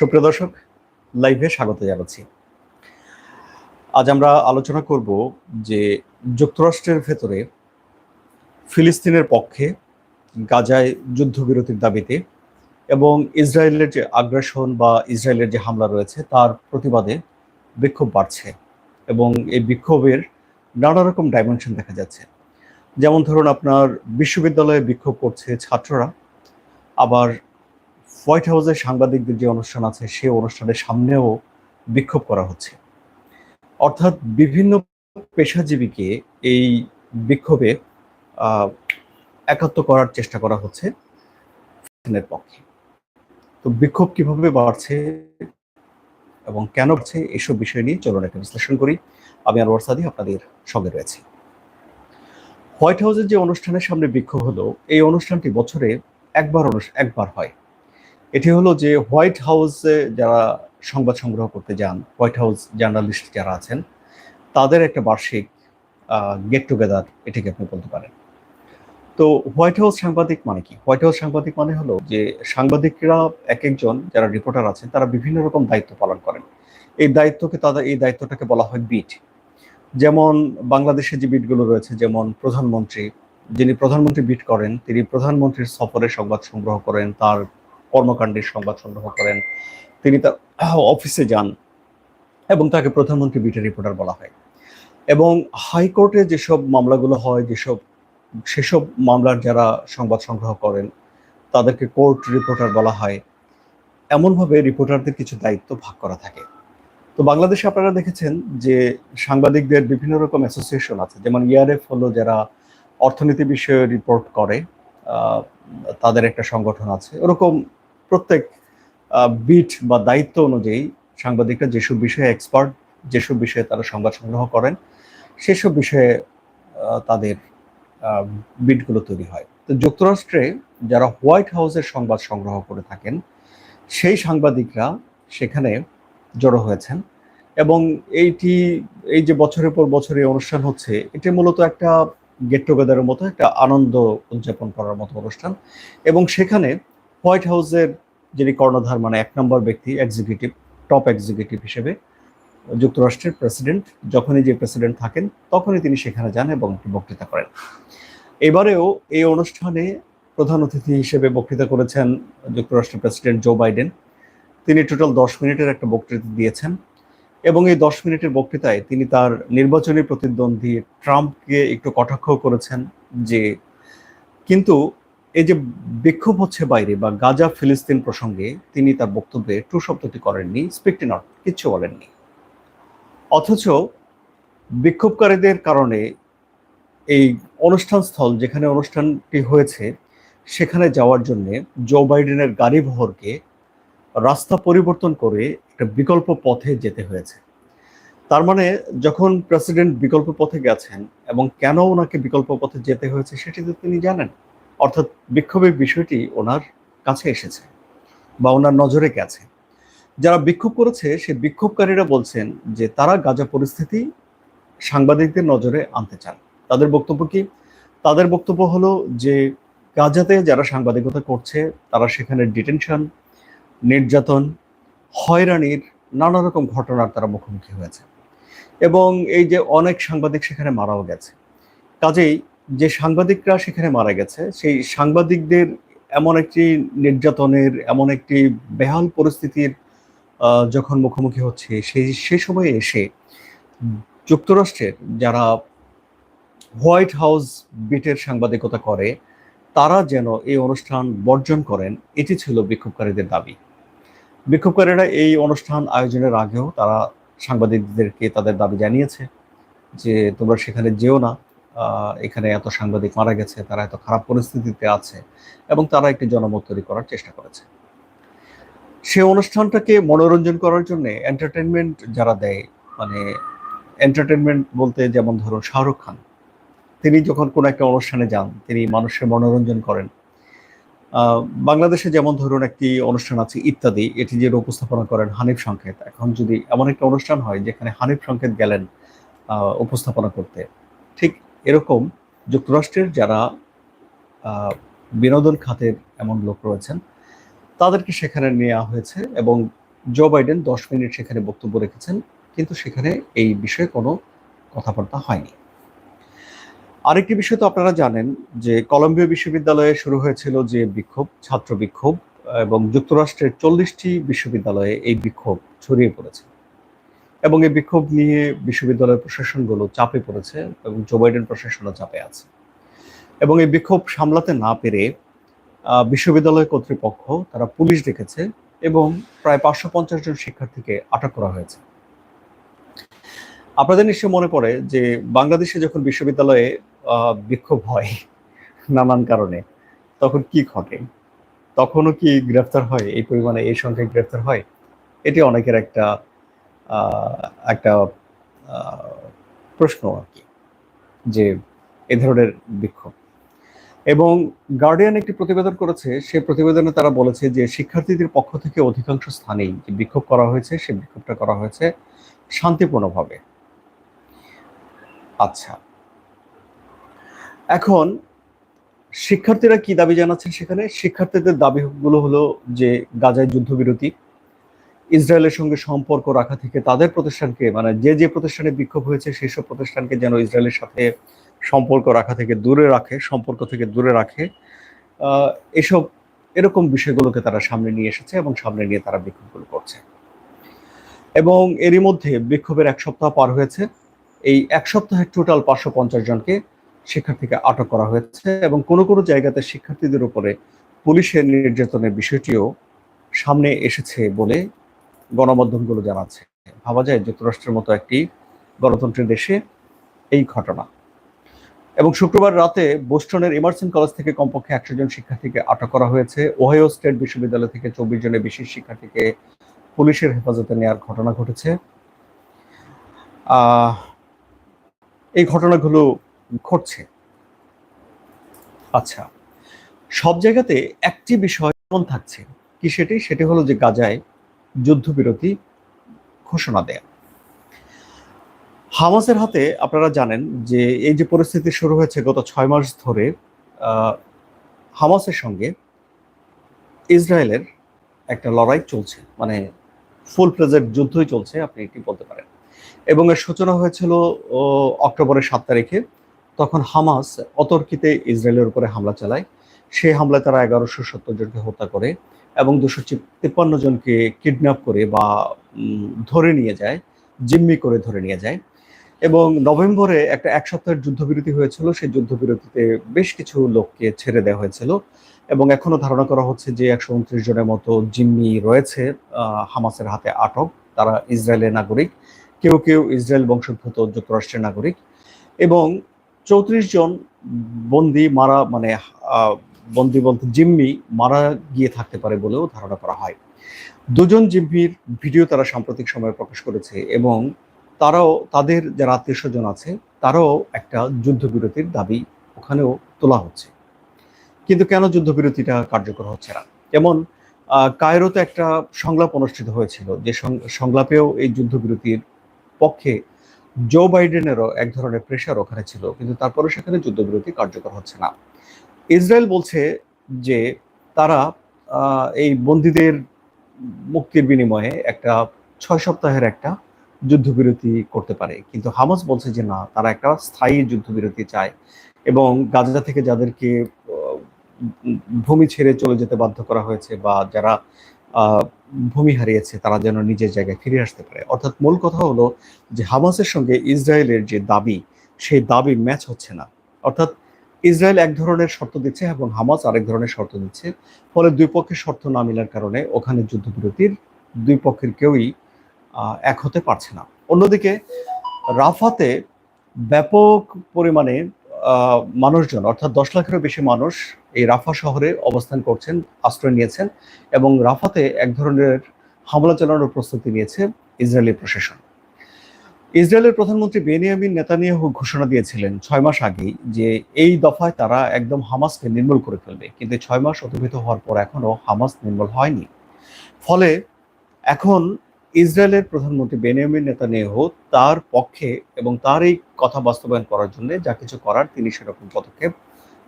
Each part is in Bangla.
সুপ্রিয় দর্শক লাইভে স্বাগত জানাচ্ছি। আজ আমরা আলোচনা করব যে যুক্তরাষ্ট্রের ভেতরে ফিলিস্তিনের পক্ষে গাজায় যুদ্ধবিরতির দাবিতে এবং ইসরায়েলের যে আগ্রাসন বা ইসরায়েলের যে হামলা রয়েছে, তার প্রতিবাদে বিক্ষোভ বাড়ছে এবং এই বিক্ষোভের নানা রকম ডাইমেনশন দেখা যাচ্ছে। যেমন ধরুন, আপনার বিশ্ববিদ্যালয়ে বিক্ষোভ করছে ছাত্ররা, আবার হোয়াইট হাউসের সাংবাদিকদের যে অনুষ্ঠান আছে, সেই অনুষ্ঠানের সামনেও বিক্ষোভ করা হচ্ছে। অর্থাৎ বিভিন্ন পেশাজীবীকে এই বিক্ষোভে একাত্ম করার চেষ্টা করা হচ্ছে পক্ষে। তো বিক্ষোভ কীভাবে বাড়ছে এবং কেন হচ্ছে এসব বিষয় নিয়ে চলুন একটা বিশ্লেষণ করি। আমি আনোয়ার সাদি, আপনাদের সঙ্গে রয়েছি। হোয়াইট হাউসের যে অনুষ্ঠানের সামনে বিক্ষোভ হলো, এই অনুষ্ঠানটি বছরে একবার একবার হয়। এটি হলো যে হোয়াইট হাউসে যারা সংবাদ সংগ্রহ করতে যান, হোয়াইট হাউস জার্নালিস্ট যারা আছেন, তাদের একটা বার্ষিক গেট টুগেদার এটাকে আপনি বলতে পারেন। তো হোয়াইট হাউস সাংবাদিক মানে কি? হোয়াইট হাউস সাংবাদিক মানে হলো যে সাংবাদিকরা এক একজন যারা রিপোর্টার আছেন, তারা বিভিন্ন রকম দায়িত্ব পালন করেন। এই দায়িত্বকে তাদের, এই দায়িত্বটাকে বলা হয় বিট যেমন বাংলাদেশে যে বিটগুলো রয়েছে, যেমন প্রধানমন্ত্রী, যিনি প্রধানমন্ত্রী বিট করেন, তিনি প্রধানমন্ত্রীর সফরে সংবাদ সংগ্রহ করেন, তার কর্মকাণ্ডের সংবাদ সংগ্রহ করেন। তিনি তার অফিসে যান এবং তাকে প্রধানমন্ত্রী বিটের রিপোর্টার বলা হয়। এবং হাইকোর্টে যেসব মামলাগুলো হয়, যেসব, সেসব মামলার যারা সংবাদ সংগ্রহ করেন, তাদেরকে কোর্ট রিপোর্টার বলা হয়। এমনভাবে রিপোর্টারদের কিছু দায়িত্ব ভাগ করা থাকে। তো বাংলাদেশে আপনারা দেখেছেন যে সাংবাদিকদের বিভিন্ন রকম অ্যাসোসিয়েশন আছে। যেমন ইআরএফ হলো যারা অর্থনীতি বিষয়ে রিপোর্ট করে তাদের একটা সংগঠন আছে। ওরকম প্রত্যেক বিট বা দায়িত্ব অনুযায়ী সাংবাদিকরা যেসব বিষয়ে এক্সপার্ট যেসব বিষয়ে তারা সংবাদ সংগ্রহ করেন, সেসব বিষয়ে তাদের বিটগুলো তৈরি হয়। তো যুক্তরাষ্ট্রে যারা হোয়াইট হাউসের সংবাদ সংগ্রহ করে থাকেন, সেই সাংবাদিকরা সেখানে জড়ো হয়েছেন এবং এইটি, এই যে বছরের পর বছর এই অনুষ্ঠান হচ্ছে, এটি মূলত একটা গেট টুগেদারের মতো, একটা আনন্দ উদযাপন করার মতো অনুষ্ঠান এবং সেখানে হোয়াইট হাউসের যিনি কর্ণধার মানে এক নম্বর ব্যক্তি এক্সিকিউটিভ টপ এক্সিকিউটিভ হিসেবে যুক্তরাষ্ট্রের প্রেসিডেন্ট যখনই যে প্রেসিডেন্ট থাকেন, তখনই তিনি সেখানে যান এবং একটি বক্তৃতা করেন। এবারেও এই অনুষ্ঠানে প্রধান অতিথি হিসেবে বক্তৃতা করেছেন যুক্তরাষ্ট্রের প্রেসিডেন্ট জো বাইডেন তিনি টোটাল দশ মিনিটের একটা বক্তৃতা দিয়েছেন এবং এই দশ মিনিটের বক্তৃতায় তিনি তার নির্বাচনী প্রতিদ্বন্দ্বী ট্রাম্পকে একটু কটাক্ষ করেছেন যে, কিন্তু এই যে বিক্ষোভ হচ্ছে বাইরে বা গাজা ফিলিস্তিন প্রসঙ্গে তিনি তার বক্তব্যে টু শব্দটি করেননি, স্পিকটি নট, কিচ্ছু বলেননি। অথচ বিক্ষোভকারীদের কারণে এই অনুষ্ঠান স্থল যেখানে অনুষ্ঠানটি হয়েছে, সেখানে যাওয়ার জন্য জো বাইডেনের গাড়ি বহরকে রাস্তা পরিবর্তন করে একটা বিকল্প পথে যেতে হয়েছে। তার মানে যখন প্রেসিডেন্ট বিকল্প পথে গেছেন এবং কেন ওনাকে বিকল্প পথে যেতে হয়েছে, সেটি তো তিনি জানেন। অর্থাৎ বিক্ষোভের বিষয়টি ওনার কাছে এসেছে বা ওনার নজরে গেছে। যারা বিক্ষোভ করেছে, সে বিক্ষোভকারীরা বলছেন যে তারা গাজা পরিস্থিতি সাংবাদিকদের নজরে আনতে চান। তাদের বক্তব্য কি? তাদের বক্তব্য হলো যে গাজাতে যারা সাংবাদিকতা করছে, তারা সেখানে ডিটেনশন, নির্যাতন, হয়রানির নানা রকম ঘটনার তারা মুখোমুখি হয়েছে। এবং এই যে অনেক সাংবাদিক সেখানে মারাও গেছে। কাজেই যে সাংবাদিকরা সেখানে মারা গেছে, সেই সাংবাদিকদের এমন একটি নির্যাতনের, এমন একটি বেহাল পরিস্থিতির যখন মুখোমুখি হচ্ছে, সেই, সে সময়ে এসে যুক্তরাষ্ট্রের যারা হোয়াইট হাউস বিটের সাংবাদিকতা করে, তারা যেন এই অনুষ্ঠান বর্জন করেন, এটি ছিল বিক্ষোভকারীদের দাবি। বিক্ষোভকারীরা এই অনুষ্ঠান আয়োজনের আগেও তারা সাংবাদিকদেরকে তাদের দাবি জানিয়েছে যে তোমরা সেখানে যেও না। এখানে এত সাংবাদিক মারা গেছে, তারা এত খারাপ পরিস্থিতিতে আছে এবং তারা একটি জনমত তৈরি করার চেষ্টা করেছে। সে অনুষ্ঠানটাকে মনোরঞ্জন করার জন্য এন্টারটেনমেন্ট যারা দেয় মানে এন্টারটেনমেন্ট বলতে যেমন ধরুন শাহরুখ খান, তিনি যখন কোনো একটা অনুষ্ঠানে যান, তিনি মানুষের মনোরঞ্জন করেন। বাংলাদেশে যেমন ধরুন একটি অনুষ্ঠান আছে ইত্যাদি, এটি যে উপস্থাপনা করেন হানিফ সংকেত, এখন যদি এমন একটা অনুষ্ঠান হয় যেখানে হানিফ সংকেত গেলেন উপস্থাপনা করতে, ঠিক এরকম যুক্তরাষ্ট্রের যারা বিনোদন খাতের এমন লোক রয়েছেন, তাদেরকে সেখানে নেওয়া হয়েছে এবং জো বাইডেন দশ মিনিট সেখানে বক্তব্য রেখেছেন, কিন্তু সেখানে এই বিষয়ে কোনো কথাবার্তা হয়নি। আরেকটি বিষয় তো আপনারা জানেন যে কলম্বিয়া বিশ্ববিদ্যালয়ে শুরু হয়েছিল যে বিক্ষোভ, ছাত্র বিক্ষোভ, এবং যুক্তরাষ্ট্রের চল্লিশটি বিশ্ববিদ্যালয়ে এই বিক্ষোভ ছড়িয়ে পড়েছে। এবং এই বিক্ষোভ নিয়ে বিশ্ববিদ্যালয়ের প্রশাসনগুলো চাপে পড়েছে এবং জো বাইডেন প্রশাসনও চাপে আছে। এবং এই বিক্ষোভ সামলাতে না পেরে বিশ্ববিদ্যালয় কর্তৃপক্ষ তারা পুলিশ ডেকেছে এবং প্রায় পাঁচশো পঞ্চাশ জন শিক্ষার্থীকে আটক করা হয়েছে। আপনাদের নিশ্চয় মনে পড়ে যে বাংলাদেশে যখন বিশ্ববিদ্যালয়ে বিক্ষোভ হয় নানান কারণে, তখন কি ঘটে? তখনও কি গ্রেফতার হয়? এই পরিমাণে এই সংখ্যায় গ্রেফতার হয়? এটি অনেকের একটা একটা প্রশ্ন আর কি, যে এ ধরনের বিক্ষোভ। এবং গার্ডিয়ান একটি প্রতিবেদন করেছে, সে প্রতিবেদনে তারা বলেছে যে শিক্ষার্থীদের পক্ষ থেকে অধিকাংশ স্থানেই যে বিক্ষোভ করা হয়েছে, সে বিক্ষোভটা করা হয়েছে শান্তিপূর্ণভাবে। আচ্ছা এখন শিক্ষার্থীরা কি দাবি জানাচ্ছেন সেখানে? শিক্ষার্থীদের দাবিগুলো হলো যে গাজায় যুদ্ধবিরতি ইসরায়েলের সঙ্গে সম্পর্ক রাখা থেকে তাদের প্রতিষ্ঠানকে মানে যে যে প্রতিষ্ঠানে বিক্ষোভ হয়েছে সেই সব প্রতিষ্ঠানকে যেন ইসরায়েলের সাথে সম্পর্ক রাখা থেকে দূরে রাখে, সম্পর্ক থেকে দূরে রাখে এসব, এরকম বিষয়গুলোকে তারা সামনে নিয়ে এসেছে এবং সামনে নিয়ে তারা বিক্ষোভগুলো করছে। এবং এরই মধ্যে বিক্ষোভের এক সপ্তাহ পার হয়েছে। এই এক সপ্তাহে টোটাল পাঁচশো পঞ্চাশ জনকে শিক্ষার্থীকে আটক করা হয়েছে এবং কোনো কোনো জায়গাতে শিক্ষার্থীদের উপরে পুলিশের নির্যাতনের বিষয়টিও সামনে এসেছে বলে গণমাধ্যমগুলো জানাচ্ছে। ভাবা যায় যুক্তরাষ্ট্রের মতো একটি গণতন্ত্রের দেশে এই ঘটনা। এবং শুক্রবার রাতে বোস্টনের ইমার্সন কলেজ থেকে কমপক্ষে একশো জন শিক্ষার্থীকে আটক করা হয়েছে। ওহাইও স্টেট বিশ্ববিদ্যালয় থেকে চব্বিশ জনের বেশি শিক্ষার্থীকে পুলিশের হেফাজতে নেওয়ার ঘটনা ঘটেছে। এই ঘটনাগুলো ঘটছে। আচ্ছা সব জায়গাতে একটি বিষয় থাকছে। কি সেটি? সেটি হলো যে গাজায় যুদ্ধবিরতি ঘোষণা দেয়া হামাসের হাতে আপনারা জানেন যে এই যে পরিস্থিতি শুরু হয়েছে গত ছয় মাস ধরে হামাসের সঙ্গে ইসরায়েলের একটা লড়াই চলছে। মানে ফুল প্লেজের যুদ্ধই চলছে, আপনি এটি বলতে পারেন। এবং এর সূচনা হয়েছিল অক্টোবরের সাত তারিখে। তখন হামাস অতর্কিতে ইসরায়েলের উপরে হামলা চালায়। সেই হামলায় তারা এগারোশো সত্তর জনকে হত্যা করে। এবং দুশো তিপ্পান্ন জনকে কিডন্যাপ করে বা ধরে নিয়ে যায়, জিম্মি করে ধরে নিয়ে যায়। এবং নভেম্বরে একটা এক সপ্তাহের যুদ্ধবিরতি হয়েছিল, সেই যুদ্ধবিরতিতে বেশ কিছু লোককে ছেড়ে দেওয়া হয়েছিল। এবং এখনও ধারণা করা হচ্ছে যে একশো উনত্রিশ জনের মতো জিম্মি রয়েছে হামাসের হাতে আটক। তারা ইসরায়েলের নাগরিক, কেউ কেউ ইসরায়েল বংশোদ্ভূত যুক্তরাষ্ট্রের নাগরিক। এবং চৌত্রিশ জন বন্দি, মারা মানে আহ, বন্দি বলতে জিম্মি মারা গিয়ে থাকতে পারে বলেও ধারণা করা হয়। দুজন জিম্মির ভিডিও তারা সাম্প্রতিক সময়ে প্রকাশ করেছে এবং তারাও তাদের যারা আত্মীয় স্বজন আছে তারাও একটা যুদ্ধবিরতির দাবি ওখানেও তোলা হচ্ছে। কিন্তু কেন যুদ্ধবিরতিটা কার্যকর হচ্ছে না? যেমন কায়রোতে একটা সংলাপ অনুষ্ঠিত হয়েছিল যে সংলাপেও এই যুদ্ধবিরতির পক্ষে জো বাইডেনেরও এক ধরনের প্রেশার ওখানে ছিল কিন্তু তারপরে সেখানে যুদ্ধবিরতি কার্যকর হচ্ছে না। ইসরায়েল বলছে যে তারা এই বন্দীদের মুক্তির বিনিময়ে একটা ছয় সপ্তাহের একটা যুদ্ধবিরতি করতে পারে। কিন্তু হামাস বলছে যে না, তারা একটা স্থায়ী যুদ্ধবিরতি চায় এবং গাজা থেকে যাদেরকে ভূমি ছেড়ে চলে যেতে বাধ্য করা হয়েছে বা যারা ভূমি হারিয়েছে, তারা যেন নিজের জায়গায় ফিরে আসতে পারে। অর্থাৎ মূল কথা হলো যে হামাসের সঙ্গে ইসরায়েলের যে দাবি, সেই দাবি ম্যাচ হচ্ছে না। অর্থাৎ ইসরায়েল এক ধরনের শর্ত দিচ্ছে এবং হামাস আরেক ধরনের শর্ত দিচ্ছে। ফলে দুই পক্ষের শর্ত না মিলার কারণে ওখানে যুদ্ধবিরতির দুই পক্ষের কেউই এক হতে পারছে না। অন্যদিকে রাফাতে ব্যাপক পরিমাণে মানুষজন, অর্থাৎ দশ লাখেরও বেশি মানুষ এই রাফা শহরে অবস্থান করছেন, আশ্রয় নিয়েছেন এবং রাফাতে এক ধরনের হামলা চালানোর প্রস্তুতি নিয়েছে ইসরায়েলি প্রশাসন। ইসরায়েলের প্রধানমন্ত্রী বেনিয়ামিন নেতানিয়াহু ঘোষণা দিয়েছিলেন ছয় মাস আগেই যে এই দফায় তারা একদম হামাসকে নির্মূল করে ফেলবে। কিন্তু ছয় মাস অতিবাহিত হওয়ার পর এখনও হামাস নির্মূল হয়নি। ফলে এখন ইসরায়েলের প্রধানমন্ত্রী বেনিয়ামিন নেতানিয়াহু তার পক্ষে এবং তার এই কথা বাস্তবায়ন করার জন্য যা কিছু করার তিনি সেরকম পদক্ষেপ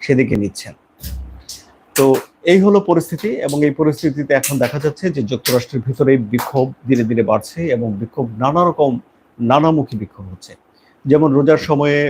সেদিকে নিচ্ছেন। তো এই হলো পরিস্থিতি এবং এই পরিস্থিতিতে এখন দেখা যাচ্ছে যে যুক্তরাষ্ট্রের ভিতরে বিক্ষোভ ধীরে ধীরে বাড়ছে এবং বিক্ষোভ নানা রকম নানামুখী বিক্ষোভ হচ্ছে। যেমন রোজার সময়ে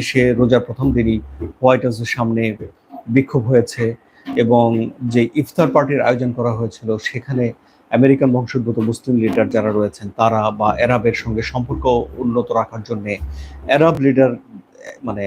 এসে রোজার প্রথম দিনই হোয়াইট হাউসের সামনে বিক্ষোভ হয়েছে এবং যে ইফতার পার্টির আয়োজন করা হয়েছিল, সেখানে আমেরিকান বংশোদ্ভূত মুসলিম লিডার যারা রয়েছেন, তারা বা এরাবের সঙ্গে সম্পর্ক উন্নত রাখার জন্য এরাব লিডার মানে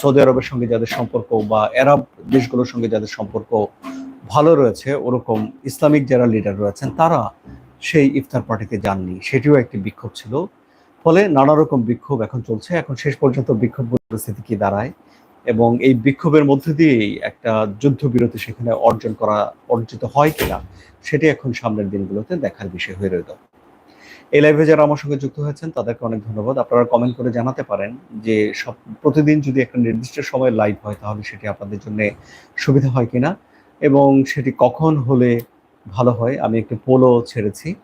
সৌদি আরবের সঙ্গে যাদের সম্পর্ক বা এরাব দেশগুলোর সঙ্গে যাদের সম্পর্ক ভালো রয়েছে, ওরকম ইসলামিক যারা লিডার রয়েছেন, তারা সেই ইফতার পার্টিতে যাননি। সেটিও একটি বিক্ষোভ ছিল। ফলে নানা রকম বিক্ষোভ এখন চলছে। এখন শেষ পর্যন্ত বিক্ষোভ পরিস্থিতি কি দাঁড়ায়? এবং এই বিক্ষোভের মধ্যে দিয়েই একটা যুদ্ধবিরতি সেখানে অর্জন করা, অর্জিত হয় কিনা, সেটি এখন সামনের দিনগুলোতে দেখার বিষয় হয়ে রইল। এই লাইভে যারা আমার সঙ্গে যুক্ত হয়েছেন, তাদেরকে অনেক ধন্যবাদ। আপনারা কমেন্ট করে জানাতে পারেন যে সব, প্রতিদিন যদি একটা নির্দিষ্ট সময় লাইভ হয়, তাহলে সেটি আপনাদের জন্য সুবিধা হয় কিনা এবং সেটি কখন হলে ভালো হয়, আমি একটি পোলো ছেড়েছি।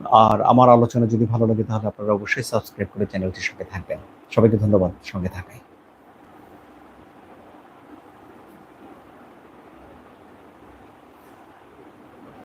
আর আমার আলোচনা যদি ভালো লাগে তাহলে আপনারা অবশ্যই সাবস্ক্রাইব করে চ্যানেলটির সঙ্গে থাকবেন। সবাইকে ধন্যবাদ সঙ্গে থাকায়।